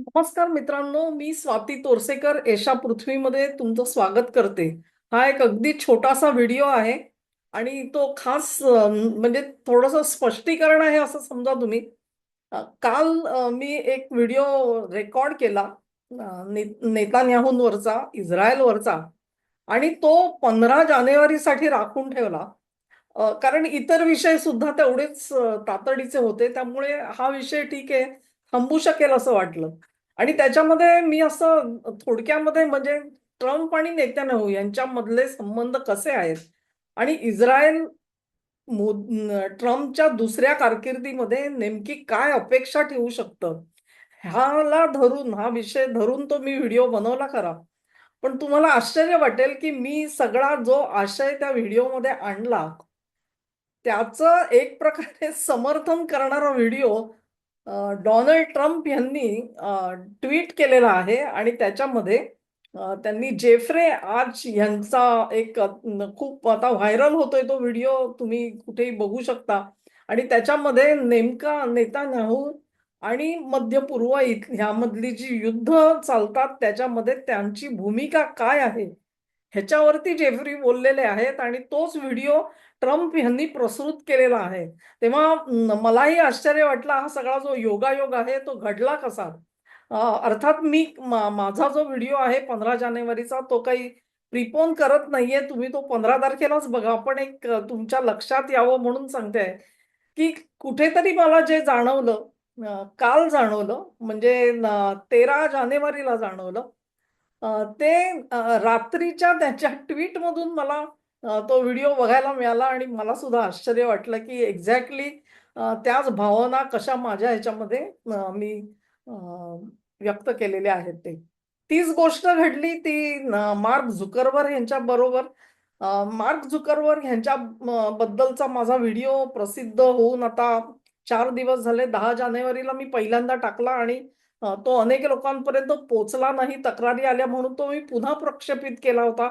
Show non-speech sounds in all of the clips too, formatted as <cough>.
नमस्कार मित्रांनो मी स्वाती तोरसेकर एशा पृथ्वीमध्ये तुमचं स्वागत करते. हा एक अगदी छोटासा व्हिडिओ आहे आणि तो खास म्हणजे थोडंसं स्पष्टीकरण आहे असं समजा तुम्ही. काल मी एक व्हिडिओ रेकॉर्ड केला ने- नेतान्याहूंवरचा इस्रायलवरचा. आणि तो पंधरा जानेवारीसाठी राखून ठेवला. कारण इतर विषय सुद्धा तेवढेच तातडीचे होते. त्यामुळे हा विषय ठीक आहे थांबू शकेल असं वाटलं. आणि त्याच्यामध्ये मी असं थोडक्यामध्ये म्हणजे ट्रम्प आणि नेत्यानहू यांच्यामधले संबंध कसे आहेत? आणि इस्रायल ट्रम्पच्या दुसऱ्या कारकिर्दीमध्ये नेमकी काय अपेक्षा ठेवू शकतं? ह्याला धरून हा विषय धरून तो मी व्हिडिओ बनवला खरा. पण तुम्हाला आश्चर्य वाटेल की मी सगळा जो आशय त्या व्हिडिओमध्ये आणला त्याचं एक प्रकारे <laughs> समर्थन करणारा व्हिडिओ डोनाल्ड ट्रम्प यांनी ट्विट केलेला आहे आणि त्याच्यामध्ये त्यांनी जेफ्रे आज यांचा एक खूप आता व्हायरल होतोय तो व्हिडिओ तुम्ही कुठेही बघू शकता. आणि त्याच्यामध्ये नेमका नेता नाहू आणि मध्य पूर्व इथ- ह्यामधली जी युद्ध चालतात त्याच्यामध्ये त्यांची भूमिका काय आहे? ह्याच्यावरती जेफ्री बोललेले आहेत आणि तोच व्हिडिओ ट्रम्प यांनी प्रसृत केलेला आहे. तेव्हा मलाही आश्चर्य वाटला हा सगळा जो योगायोग आहे तो घडला कसा? अर्थात मी मा- माझा जो व्हिडिओ आहे पंधरा जानेवारीचा तो काही प्रिपोन करत नाहीये. तुम्ही तो पंधरा तारखेलाच बघा. पण एक तुमच्या लक्षात यावं म्हणून सांगते. की कुठेतरी मला जे जाणवलं काल जाणवलं म्हणजे तेरा जानेवारीला जाणवलं ते रात्रीच्या त्याच्या ट्विटमधून मला तो व्हिडिओ बघायला मिळाला आणि मला सुद्धा आश्चर्य वाटलं की एक्झॅक्टली त्याच भावना कशा माझ्या ह्याच्यामध्ये मी व्यक्त केलेल्या आहेत ते. तीच गोष्ट घडली ती मार्क झुकरबर्ग यांच्या बरोबर. मार्क झुकरबर्ग यांच्या बद्दलचा माझा व्हिडिओ प्रसिद्ध होऊन आता चार दिवस झाले दहा जानेवारीला मी पहिल्यांदा टाकला आणि तो अनेक लोकांपर्यंत पोचला नाही तक्रारी आल्या म्हणून तो मी पुन्हा प्रक्षेपित केला होता.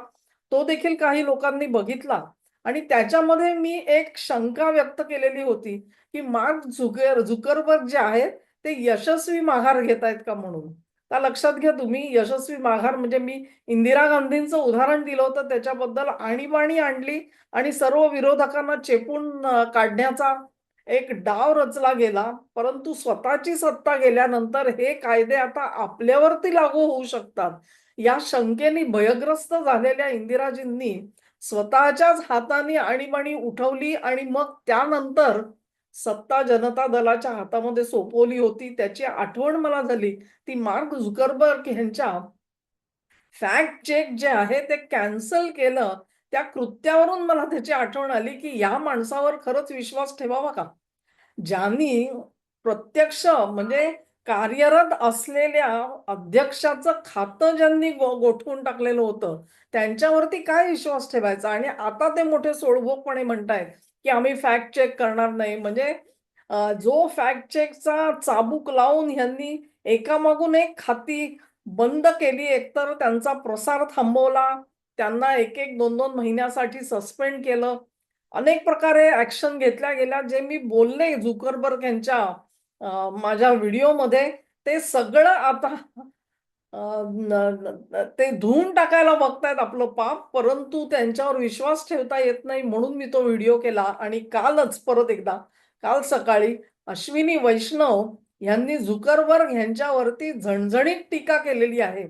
तो देखील काही लोकांनी बघितला. आणि त्याच्यामध्ये मी एक शंका व्यक्त केलेली होती की मार्क झुकर झुकरबर्ग जे आहेत ते यशस्वी माघार घेत आहेत का म्हणून? का लक्षात घ्या तुम्ही यशस्वी माघार म्हणजे मी इंदिरा गांधींचं उदाहरण दिलं होतं त्याच्याबद्दल आणीबाणी आणली आणि सर्व विरोधकांना चेपून काढण्याचा एक डाव रचला गेला. परंतु स्वतःची सत्ता गेल्यानंतर हे कायदे आता आपल्यावरती लागू होऊ शकतात. या शंकेने भयग्रस्त झालेल्या इंदिराजींनी स्वतःच्याच हाताने आणीबाणी उठवली आणि मग त्यानंतर सत्ता जनता दलाच्या हातामध्ये सोपवली होती. त्याची आठवण मला झाली. ती मार्क झुकरबर्ग यांच्या फॅक्ट चेक जे आहे ते कॅन्सल केलं. त्या कृत्यावरून मला त्याची आठवण आली की या माणसावर खरंच विश्वास ठेवावा का? ज्यांनी प्रत्यक्ष म्हणजे कार्यरत असलेल्या अध्यक्षाचं खातं ज्यांनी गोठवून टाकलेलं होतं त्यांच्यावरती काय विश्वास ठेवायचा? आणि आता ते मोठे सोडभोकपणे म्हणतायत की आम्ही फॅक्ट चेक करणार नाही. म्हणजे जो फॅक्ट चेकचा चाबूक लावून ह्यांनी एकामागून एक खाती बंद केली एकतर त्यांचा प्रसार थांबवला त्यांना एक एक दोन दोन महिन्यासाठी सस्पेंड केलं. अनेक प्रकारे ऍक्शन घेतल्या गेल्या. जे मी बोलले झुकरबर्ग यांच्या माझ्या व्हिडिओमध्ये ते सगळं आता ते धुवून टाकायला बघतायत आपलं पाप परंतु त्यांच्यावर विश्वास ठेवता येत नाही म्हणून मी तो व्हिडिओ केला आणि कालच परत एकदा काल सकाळी अश्विनी वैष्णव यांनी झुकरबर्ग यांच्यावरती झणझणीत टीका केलेली आहे.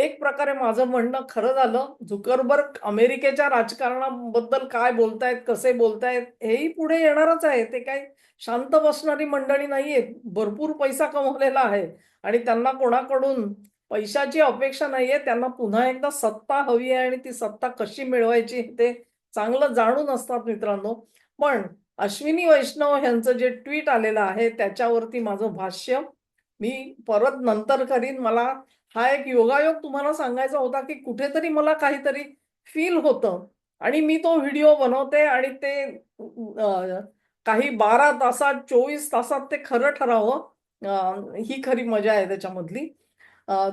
एक प्रकारे माझं म्हणणं खरं झालं. झुकरबर्ग अमेरिकेच्या राजकारणाबद्दल काय बोलतायत कसे बोलतायत हेही पुढे येणारच आहे. ते काही शांत बसणारी मंडळी नाहीये भरपूर पैसा कमवलेला आहे. आणि त्यांना कोणाकडून पैशाची अपेक्षा नाहीये. त्यांना पुन्हा एकदा सत्ता हवी आहे आणि ती सत्ता कशी मिळवायची ते चांगलं जाणून असतात मित्रांनो. पण अश्विनी वैष्णव यांचं जे ट्विट आलेलं आहे त्याच्यावरती माझं भाष्य मी परत नंतर करीन. मला हा एक योगायोग तुम्हाला सांगायचा होता की कुठेतरी मला काहीतरी फील होतं. आणि मी तो व्हिडिओ बनवते आणि ते काही बारा तासात चोवीस तासात ते खरं ठरावं. ही खरी मजा आहे त्याच्यामधली.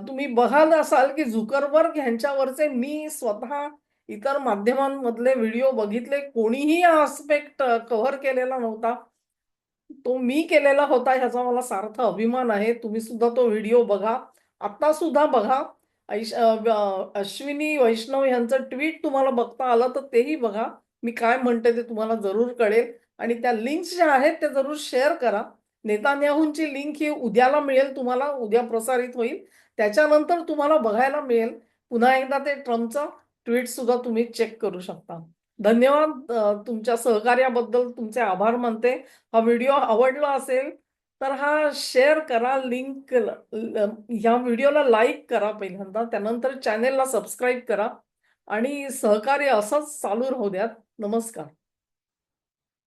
तुम्ही बघाल असाल की झुकरबर्ग ह्यांच्यावरचे मी स्वतः इतर माध्यमांमधले व्हिडिओ बघितले. कोणीही हा आस्पेक्ट कव्हर केलेला नव्हता. तो मी केलेला होता ह्याचा मला सार्थ अभिमान आहे. तुम्ही सुद्धा तो व्हिडिओ बघा. आता सुद्धा बघा ऐश अश्विनी वैष्णव यांचं ट्विट तुम्हाला बघता आलं तर तेही बघा. मी काय म्हणते ते तुम्हाला जरूर कळेल. आणि त्या लिंक्स ज्या आहेत त्या जरूर शेअर करा. नेतान्याहूंची लिंक ही उद्याला मिळेल तुम्हाला उद्या प्रसारित होईल. त्याच्यानंतर तुम्हाला बघायला मिळेल. पुन्हा एकदा ते ट्रम्पचं ट्विट सुद्धा तुम्ही चेक करू शकता. धन्यवाद तुमच्या सहकार्याबद्दल तुमचे आभार मानते. हा व्हिडिओ आवडला असेल तर हा शेअर करा लिंक ह्या व्हिडिओला लाईक करा पहिल्यांदा. त्यानंतर चॅनेलला सबस्क्राईब करा. आणि सहकार्य असंच चालू राहू द्यात. नमस्कार.